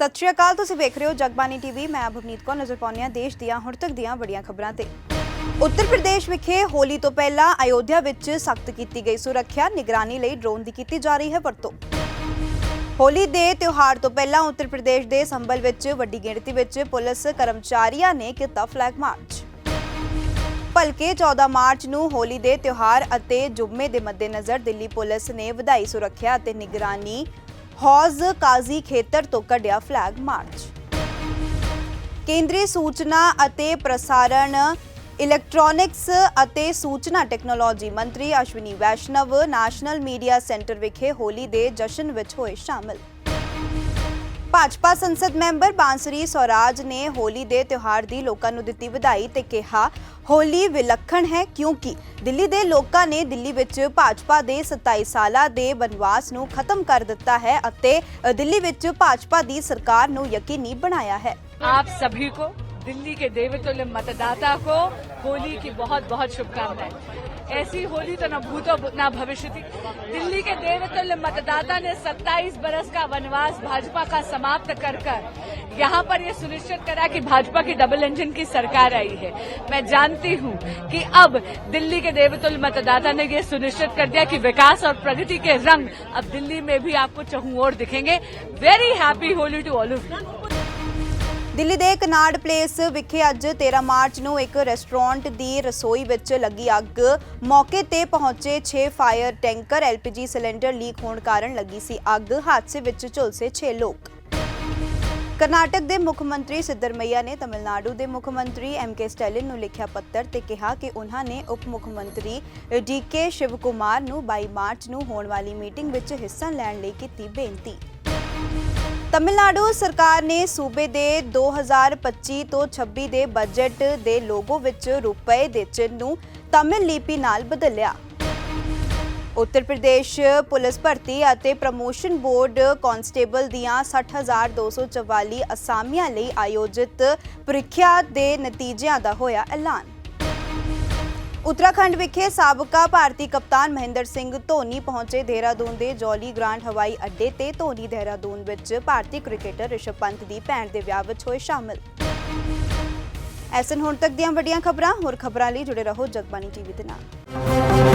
ਸਤਿ ਸ਼੍ਰੀ ਅਕਾਲ, ਤੁਸੀਂ ਵੇਖ ਰਹੇ ਹੋ ਜਗਬਾਨੀ ਟੀਵੀ ਮੈਂ ਭਵਨੀਤ ਕੌਰ, ਨਜ਼ਰ ਪਾਉਂਦੇ ਹਾਂ ਦੇਸ਼ ਦੀਆਂ ਹੁਣ ਤੱਕ ਦੀਆਂ ਵੱਡੀਆਂ ਖਬਰਾਂ ਤੇ। ਉੱਤਰ ਪ੍ਰਦੇਸ਼ ਵਿਖੇ ਹੋਲੀ ਤੋਂ ਪਹਿਲਾਂ ਅਯੋਧਿਆ ਵਿੱਚ ਸਖਤ ਕੀਤੀ ਗਈ ਸੁਰੱਖਿਆ, ਨਿਗਰਾਨੀ ਲਈ ਡਰੋਨ ਦੀ ਕੀਤੀ ਜਾ ਰਹੀ ਹੈ ਵਰਤੋਂ। ਹੋਲੀ ਦੇ ਤਿਉਹਾਰ ਤੋਂ ਪਹਿਲਾਂ ਉੱਤਰ ਪ੍ਰਦੇਸ਼ ਦੇ ਸੰਭਲ ਵਿੱਚ ਵੱਡੀ ਗਿਣਤੀ ਵਿੱਚ ਪੁਲਿਸ ਕਰਮਚਾਰੀਆਂ ਨੇ ਕੀਤਾ ਫਲੈਗ ਮਾਰਚ ਭਲਕੇ 14 ਮਾਰਚ ਨੂੰ ਹੋਲੀ ਦੇ ਤਿਉਹਾਰ ਅਤੇ ਜੁਮੇ ਦੇ ਮੱਦੇਨਜ਼ਰ ਦਿੱਲੀ ਪੁਲਿਸ ਨੇ ਵਧਾਈ ਸੁਰੱਖਿਆ ਅਤੇ ਨਿਗਰਾਨੀ ਹੌਜ਼ ਕਾਜ਼ੀ ਖੇਤਰ ਤੋਂ ਕੱਢਿਆ ਫਲੈਗ ਮਾਰਚ ਕੇਂਦਰੀ ਸੂਚਨਾ ਅਤੇ ਪ੍ਰਸਾਰਣ ਇਲੈਕਟ੍ਰੋਨਿਕਸ ਅਤੇ ਸੂਚਨਾ ਟੈਕਨੋਲੋਜੀ ਮੰਤਰੀ Ashwini Vaishnaw national media centre ਵਿਖੇ ਹੋਲੀ ਦੇ ਜਸ਼ਨ ਵਿੱਚ ਹੋਏ ਸ਼ਾਮਲ। ਭਾਜਪਾ ਸੰਸਦ ਮੈਂਬਰ ਬਾਂਸਰੀ ਸਵਰਾਜ ਨੇ ਹੋਲੀ ਦੇ ਤਿਉਹਾਰ ਦੀ ਲੋਕਾਂ ਨੂੰ ਦਿੱਤੀ ਵਧਾਈ ਤੇ ਕਿਹਾ ਹੋਲੀ ਵਿਲੱਖਣ ਹੈ ਕਿਉਂਕਿ ਦਿੱਲੀ ਦੇ ਲੋਕਾਂ ਨੇ ਦਿੱਲੀ ਵਿੱਚ ਭਾਜਪਾ ਦੇ 27 ਸਾਲਾਂ ਦੇ ਬਨਵਾਸ ਨੂੰ ਖਤਮ ਕਰ ਦਿੱਤਾ ਹੈ ਅਤੇ ਅ, ਦਿੱਲੀ ਵਿੱਚ ਭਾਜਪਾ ਦੀ ਸਰਕਾਰ ਨੂੰ ਯਕੀਨੀ ਬਣਾਇਆ ਹੈ आप सभी को दिल्ली के देवतुल्य मतदाता को होली की बहुत बहुत शुभकामनाएं ऐसी होली तो न भूतो न भविष्य दिल्ली के देवतुल्य मतदाता ने 27 बरस का वनवास भाजपा का समाप्त कर कर यहाँ पर यह सुनिश्चित करा कि भाजपा की डबल इंजन की सरकार आई है। मैं जानती हूँ कि अब दिल्ली के देवतुल्य मतदाता ने यह सुनिश्चित कर दिया कि विकास और प्रगति के रंग अब दिल्ली में भी आपको चहुं ओर दिखेंगे। Very happy Holi to all of Delhi ਦੇ ਕਨਾਡ ਪਲੇਸ ਵਿਖੇ ਅੱਜ 13 ਮਾਰਚ ਨੂੰ ਇੱਕ ਰੈਸਟੋਰੈਂਟ ਦੀ ਰਸੋਈ ਵਿੱਚ ਲੱਗੀ ਅੱਗ। ਮੌਕੇ ਤੇ ਪਹੁੰਚੇ 6 fire tanker, LPG cylinder leak ਹੋਣ ਕਾਰਨ ਲੱਗੀ ਸੀ ਅੱਗ। ਹਾਦਸੇ ਵਿੱਚ ਝੁਲਸੇ 6 ਲੋਕ। ਕਰਨਾਟਕ ਦੇ ਮੁੱਖ ਮੰਤਰੀ ਸਿੱਧਰਮਈਆ ਨੇ ਤਮਿਲਨਾਡੂ ਦੇ ਮੁੱਖ ਮੰਤਰੀ ਐਮ ਕੇ ਸਟੈਲਿਨ ਨੂੰ ਲਿਖਿਆ ਪੱਤਰ ਤੇ ਕਿਹਾ ਕਿ ਉਹਨਾਂ ਨੇ ਉਪ ਮੁੱਖ ਮੰਤਰੀ ਡੀ ਕੇ ਸ਼ਿਵ ਕੁਮਾਰ ਨੂੰ 22 ਮਾਰਚ ਨੂੰ ਹੋਣ ਵਾਲੀ ਮੀਟਿੰਗ ਵਿੱਚ ਹਿੱਸਾ ਲੈਣ ਲਈ ਕੀਤੀ ਬੇਨਤੀ। ਤਮਿਲਨਾਡੂ ਸਰਕਾਰ ਨੇ ਸੂਬੇ ਦੇ 2025 ਤੋਂ 26 ਦੇ ਬਜਟ ਦੇ ਲੋਗੋ ਵਿੱਚ ਰੁਪਏ ਦੇ ਚਿੰਨ੍ਹ ਨੂੰ ਤਮਿਲ ਲਿਪੀ ਨਾਲ ਬਦਲਿਆ। ਉੱਤਰ ਪ੍ਰਦੇਸ਼ ਪੁਲਿਸ ਭਰਤੀ ਅਤੇ ਪ੍ਰਮੋਸ਼ਨ ਬੋਰਡ ਕਾਂਸਟੇਬਲ ਦੀਆਂ 60244 ਅਸਾਮੀਆਂ ਲਈ ਆਯੋਜਿਤ ਪ੍ਰੀਖਿਆ ਦੇ ਨਤੀਜਿਆਂ ਦਾ ਹੋਇਆ ਐਲਾਨ। ਉੱਤਰਾਖੰਡ ਵਿਖੇ ਸਾਬਕਾ ਭਾਰਤੀ ਕਪਤਾਨ ਮਹਿੰਦਰ ਸਿੰਘ ਧੋਨੀ ਪਹੁੰਚੇ ਦੇਹਰਾਦੂਨ ਦੇ ਜੌਲੀ ਗ੍ਰਾਂਟ ਹਵਾਈ ਅੱਡੇ ਤੇ ਧੋਨੀ ਦੇਹਰਾਦੂਨ ਵਿੱਚ ਭਾਰਤੀ ਕ੍ਰਿਕਟਰ ਰਿਸ਼ਭ ਪੰਤ ਦੀ ਭੈਣ ਦੇ ਵਿਆਹ ਵਿੱਚ ਹੋਏ ਸ਼ਾਮਲ। ਐਸਨ ਹੁਣ ਤੱਕ ਦੀਆਂ ਵੱਡੀਆਂ ਖਬਰਾਂ, ਹੋਰ ਖਬਰਾਂ ਲਈ ਜੁੜੇ ਰਹੋ ਜਗਬਾਨੀ ਟੀਵੀ ਦੇ ਨਾਲ।